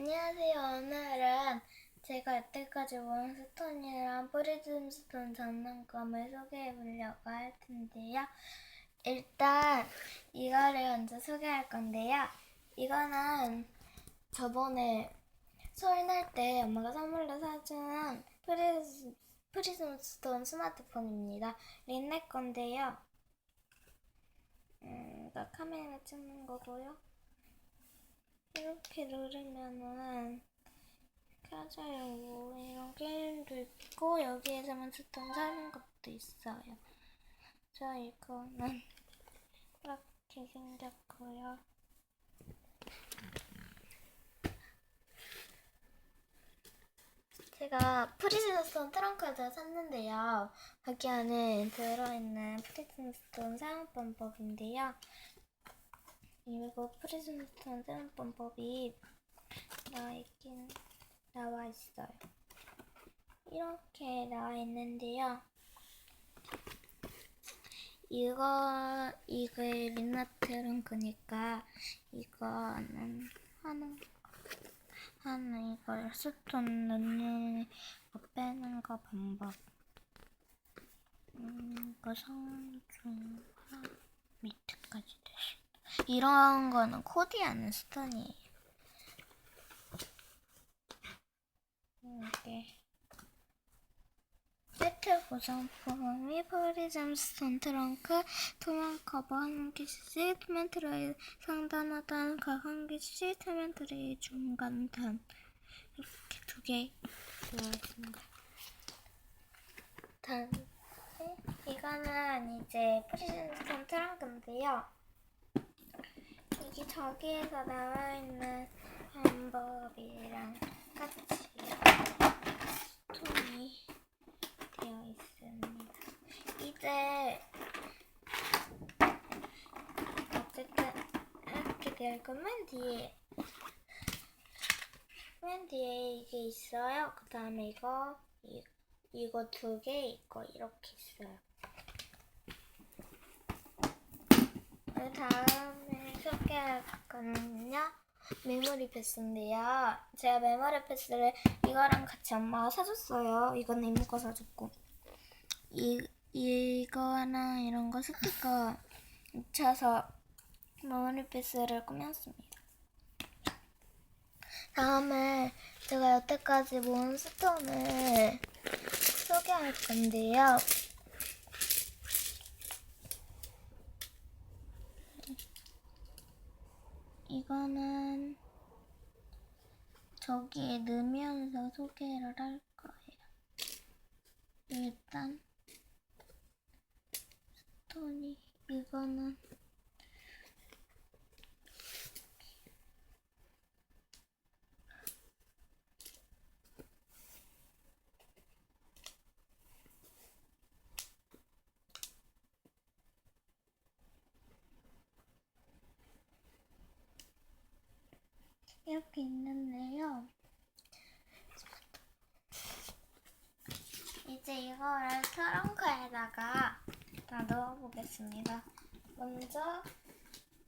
안녕하세요. 오늘은 제가 여태까지 모은 스톤이랑 프리즘 스톤 장난감을 소개해 보려고 할 텐데요. 일단 이거를 먼저 소개할 건데요. 이거는 저번에 설날 때 엄마가 선물로 사준 프리즘, 프리즘 스톤 스마트폰입니다. 린네 건데요. 음, 이거 카메라 찍는 거고요. 이렇게 누르면은 켜져요. 이런 게임도 있고 여기에서만 스톤 사는 것도 있어요. 저 이거는 이렇게 생겼고요. 제가 프리즌스톤 트렁크를 샀는데요. 거기 안에 들어있는 프리즌스톤 사용 방법인데요. 그리고 프리즌스톤 사용 방법이 나와 있긴 나와 있어요. 이렇게 나와 있는데요. 이거 이거 린나트는 그니까 이거는 하는 하는 이걸 스톤 거 빼는 거 방법. 음, 이거 성중하 밑에까지 되시. 이런 거는 코디 하는 스톤이에요. 이게 세트 구성품이 프리즘 스톤 트렁크, 투명 커버 한 개씩, 투명 트레이 상단 하단 각한 개씩, 투명 트레이 중간 단 이렇게 두 개 들어있습니다. 단 이거는 이제 프리즘 스톤 트렁크인데요. 이게 저기에서 나와 있는 방법이랑 같이 스톤이 되어 있습니다. 이제 어쨌든 이렇게 있고 맨 뒤에 맨 뒤에 이게 있어요. 그 다음에 이거 이, 이거 두 개 있고 이렇게 있어요. 그 다음에 소개할 거는요. 메모리 패스인데요. 제가 메모리 패스를 이거랑 같이 엄마가 사줬어요. 이거는 이모가 사줬고. 이, 이거나 이런 거 스티커 붙여서 메모리 패스를 꾸몄습니다. 다음에 제가 여태까지 모은 스톤을 소개할 건데요. 이거는 저기에 넣으면서 소개를 할 거예요. 일단 스톤이 이거는 이렇게 있는데요. 이제 이거를 트렁크에다가 다 넣어보겠습니다. 먼저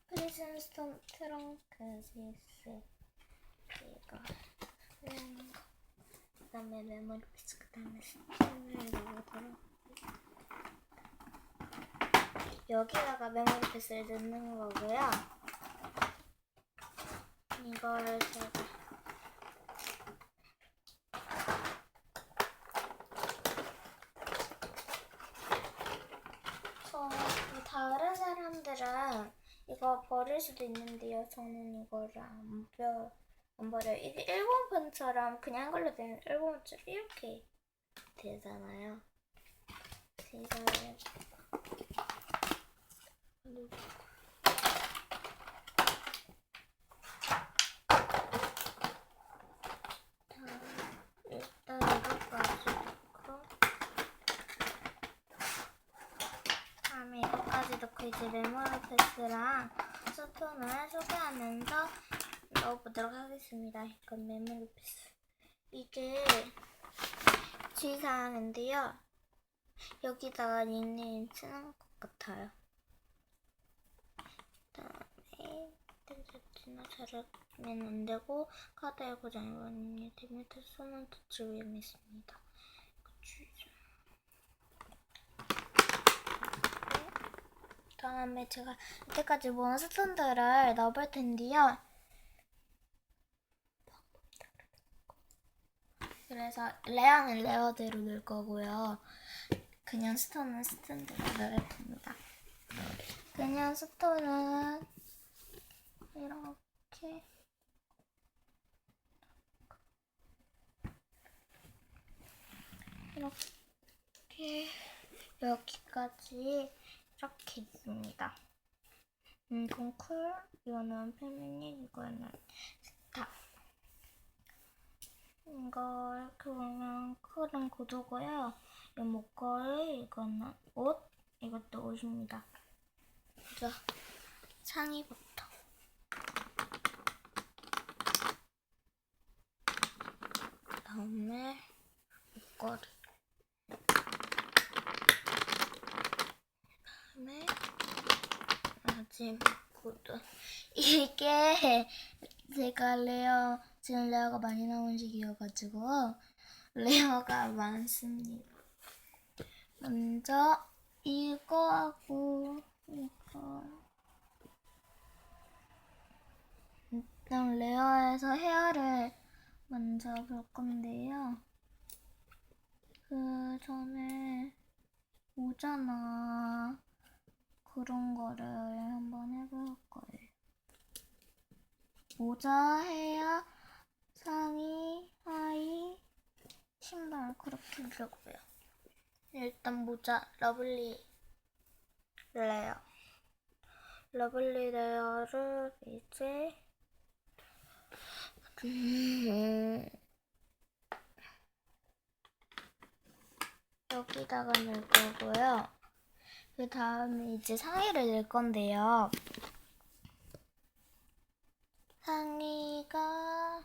프리즘 스톤 트렁크 GS 이거 음, 그다음에 메모리 피스 그 다음에 스톤을 넣어보도록 여기다가 메모리 피스를 넣는 거고요. 이거를 제가 저 다른 사람들은 이거 버릴 수도 있는데요. 저는 이거를 안, 버, 안 버려요. 이게 일본판처럼 그냥 걸로 되는 일본처럼 이렇게 되잖아요. 이거를 이것까지 넣고 이제 메모리 패스랑 스톤을 소개하면서 넣어보도록 하겠습니다. 이건 메모리 패스. 이게 주의사항인데요. 여기다가 닉네임 쓰는 것 같아요. 잘했 안 되고 카드의 고장이 원인이 되면 손은 터치 위험이 있습니다. 그치. 다음에 제가 이때까지 모은 스톤들을 넣어볼 텐데요. 그래서 레어는 레어대로 넣을 거고요. 그냥 스톤은 스톤대로 넣을 겁니다. 그냥 스톤은 이렇게 이렇게 여기까지 이렇게 있습니다. 음, 이건 쿨, 이거는 페미닌, 이거는 스타. 이거 이렇게 보면 쿨은 구두고요. 이 목걸이, 이거는 옷, 이것도 옷입니다. 먼저 상의부터. 그다음에 목걸이. 다음에 구두. 이게 제가 레어 지금 레어가 많이 나온 시기여가지고 레어가 많습니다. 먼저 이거 하고 이거 일단 레어에서 헤어를 먼저 볼 건데요. 그 전에 오잖아 그런 거를 한번 해볼 거예요. 모자, 해야, 상의, 하의, 신발 그렇게 주고요. 일단 모자 러블리 레어 러블리 레어를 이제 음, 여기다가 넣을 거고요. 그 다음에 이제 상의를 넣을 건데요. 상의가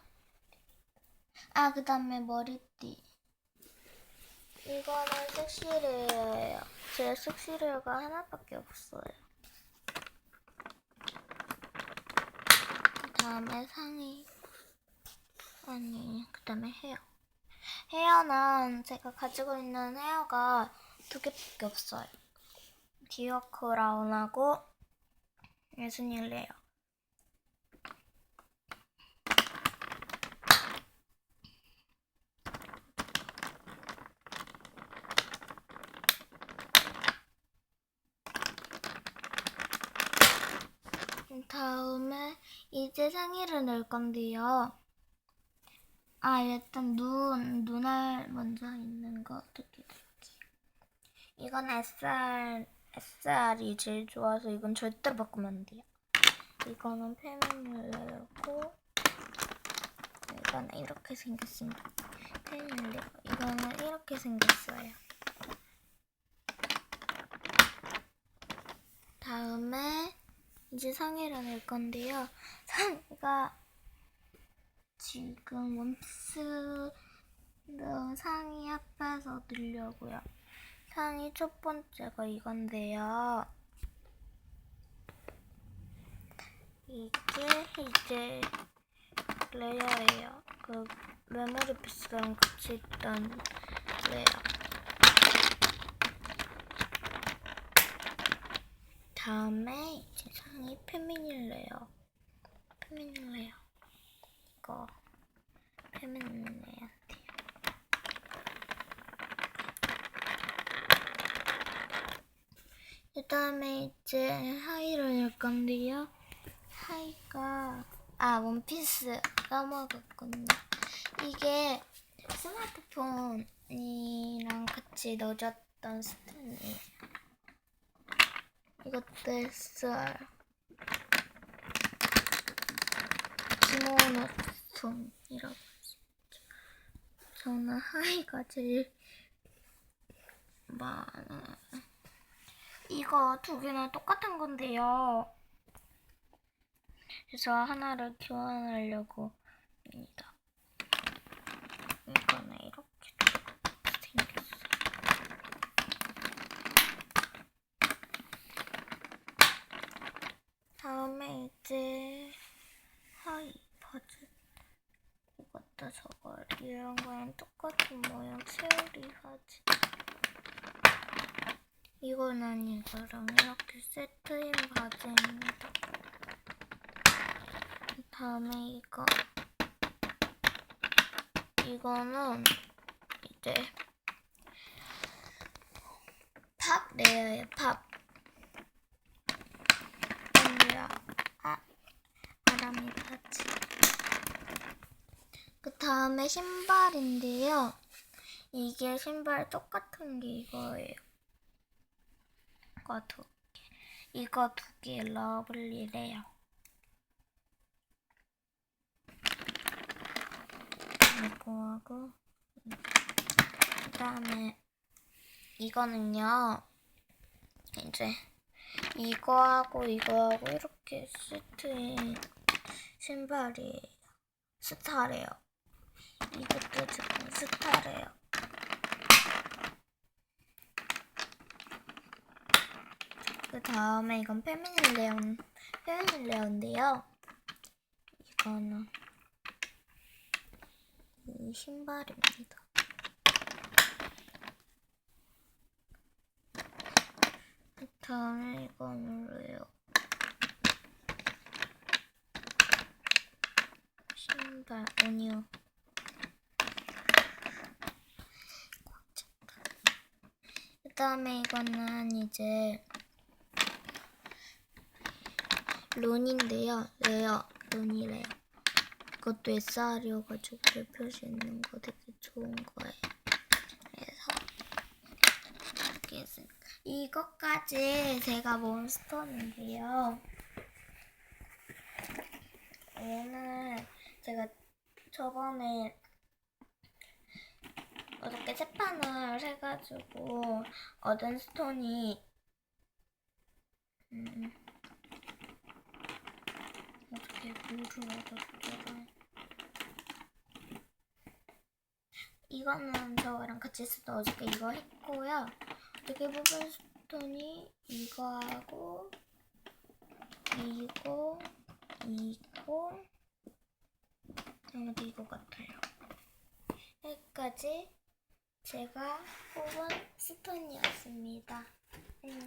아 그 다음에 머리띠 이거는 섹시레어예요. 제 섹시레어가 하나밖에 없어요. 그 다음에 상의 아니 그 다음에 헤어 헤어는 제가 가지고 있는 헤어가 두 개밖에 없어요. 디어 크 라운하고 예순일 레어 다음에 이제 상의를 넣을 건데요. 아, 일단 눈, 눈알 먼저 있는 거 어떻게 될지. 이건 SR, SR이 제일 좋아서 이건 절대로 바꾸면 안 돼요. 이거는 페미닐레고 이거는 이렇게 생겼습니다. 페미닐레 이거는 이렇게 생겼어요. 다음에 이제 상의를 넣을 건데요. 상의가 지금 원피스 상의 앞에서 넣으려고요. 상의 첫 번째가 이건데요. 이게 이제 레어예요. 그 메모리 피스랑 같이 있던 레어. 다음에 이제 상의 페미닐 레어. 페미닐 레어. 이거 페미닐 레어인데요. 그 다음에 이제 하의를 넣을 건데요. 하의가 아 원피스 까먹었거든요. 이게 스마트폰이랑 같이 넣어줬던 스탠이에요. 이것도 SR 키모노 손이라고 하죠. 저는 하이가 제일 많아요. 이거 두 개는 똑같은 건데요. 그래서 하나를 교환하려고 합니다. 이거는 이렇게 생겼어요. 다음에 이제 하이 갖다 저거 이런 거랑 똑같은 모양 세월이 하지. 이거는 이거랑 이렇게 세트인 바지입니다. 다음에 이거 이거는 이제 팝 레어예요 팝. 안돼요. 아 바람이 바지. 그 다음에 신발인데요. 이게 신발 똑같은 게 이거예요. 이거 두 개. 이거 두 개 러블리래요. 이거 하고 그 다음에 이거는요. 이제 이거하고 이거하고 이렇게 세트인 신발이에요. 스타래요. 이것도 지금 스타래요. 그 다음에 이건 페미닌 레온, 페미닌 레온인데요. 이거는 이 신발입니다. 그 다음에 이거는 뭐예요? 신발 아니요. 그 다음에 이거는 이제 론인데요. 레어 론이래요. 이것도 SR이어가지고 별표시 있는 거 되게 좋은 거예요. 그래서 이렇게 했으니까 이것까지 제가 모은 스톤인데요. 얘는 제가 저번에 어저께 세판을 해가지고 얻은 스톤이 음, 어떻게 물을 얻었더라 이거는 저랑 같이 쓰던 어저께 이거 했고요. 어떻게 뽑은 스톤이 이거 하고 이거 이거. 아무도 이거 같아요. 여기까지 제가 뽑은 스톤이었습니다